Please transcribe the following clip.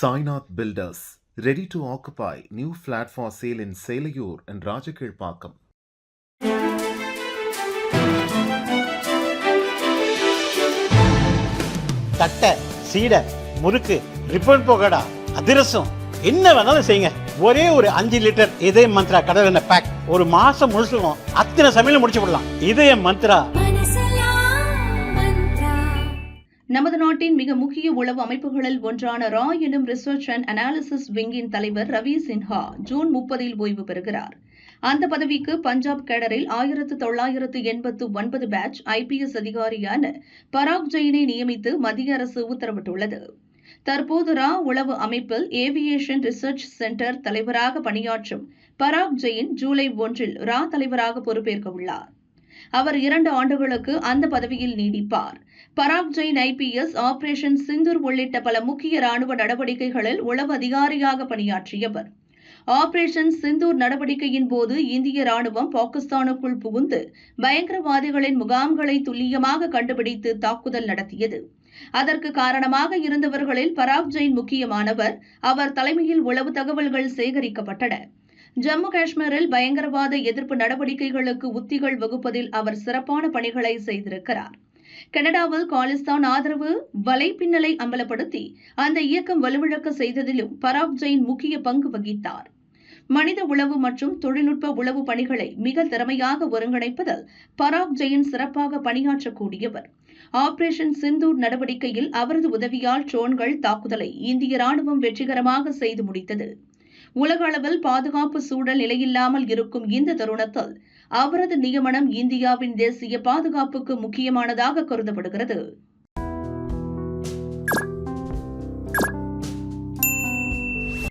Sainath builders ready to occupy new flat for sale in Selaiyur and Rajakilpakkam தட்டை சீடை முறுக்கு ribbon போகடா அதிரசம் என்ன வேணாலும் செய்யுங்க. ஒரே ஒரு அஞ்சு லிட்டர் இதய மந்த்ரா கடல் எண்ணெய் பேக் ஒரு மாசம் முழுசுக்கும் அத்தனை சமையல முடிச்சு விடலாம். இதய மந்த்ரா நமது நாட்டின் மிக முக்கிய உளவு அமைப்புகளில் ஒன்றான ரா எனும் ரிசர்ச் அண்ட் அனாலிசிஸ் விங்கின் தலைவர் ரவி சின்ஹா ஜூன் முப்பதில் ஓய்வு பெறுகிறார். அந்த பதவிக்கு பஞ்சாப் கேடரில் ஆயிரத்து தொள்ளாயிரத்து எண்பத்து ஒன்பது பேட்ச் ஐபிஎஸ் அதிகாரியான பராக் ஜெயினை நியமித்து மத்திய அரசு உத்தரவிட்டுள்ளது. தற்போது ரா உளவு அமைப்பில் ஏவியேஷன் ரிசர்ச் சென்டர் தலைவராக பணியாற்றும் பராக் ஜெயின் ஜூலை ஒன்றில் ரா தலைவராக பொறுப்பேற்க உள்ளார் அவர் இரண்டு ஆண்டுகளுக்கு அந்த பதவியில் நீடிப்பார். பராக் ஜெயின் ஐபிஎஸ் ஆபரேஷன் சிந்தூர் உள்ளிட்ட பல முக்கிய ராணுவ நடவடிக்கைகளில் உளவு அதிகாரியாக பணியாற்றியவர். ஆபரேஷன் சிந்தூர் நடவடிக்கையின் போது இந்திய ராணுவம் பாகிஸ்தானுக்குள் புகுந்து பயங்கரவாதிகளின் முகாம்களை துல்லியமாக கண்டுபிடித்து தாக்குதல் நடத்தியது. அதற்கு காரணமாக இருந்தவர்களில் பராக் ஜெயின் முக்கியமானவர் அவர் தலைமையில் உளவு தகவல்கள் சேகரிக்கப்பட்டன. ஜம்மு காஷ்மீரில் பயங்கரவாத எதிர்ப்பு நடவடிக்கைகளுக்கு உத்திகள் வகுப்பதில் அவர் சிறப்பான பணிகளை செய்திருக்கிறார். கனடாவில் காலிஸ்தான் ஆதரவு வலைப்பின்னலை அம்பலப்படுத்தி அந்த இயக்கம் வலுவிழக்க செய்ததிலும் பராப் ஜெயின் முக்கிய பங்கு வகித்தார். மனித உளவு மற்றும் தொழில்நுட்ப உளவு பணிகளை மிக திறமையாக ஒருங்கிணைப்பதில் பராக் ஜெயின் சிறப்பாக பணியாற்றக்கூடியவர். ஆபரேஷன் சிந்தூர் நடவடிக்கையில் அவரது உதவியால் ட்ரோன்கள் தாக்குதலை இந்திய ராணுவம் வெற்றிகரமாக செய்து முடித்தது. உலக அளவில் பாதுகாப்பு சூழல் நிலையில்லாமல் இருக்கும் இந்த தருணத்தில் அவரது நியமனம் இந்தியாவின் தேசிய பாதுகாப்புக்கு முக்கியமானதாக கருதப்படுகிறது.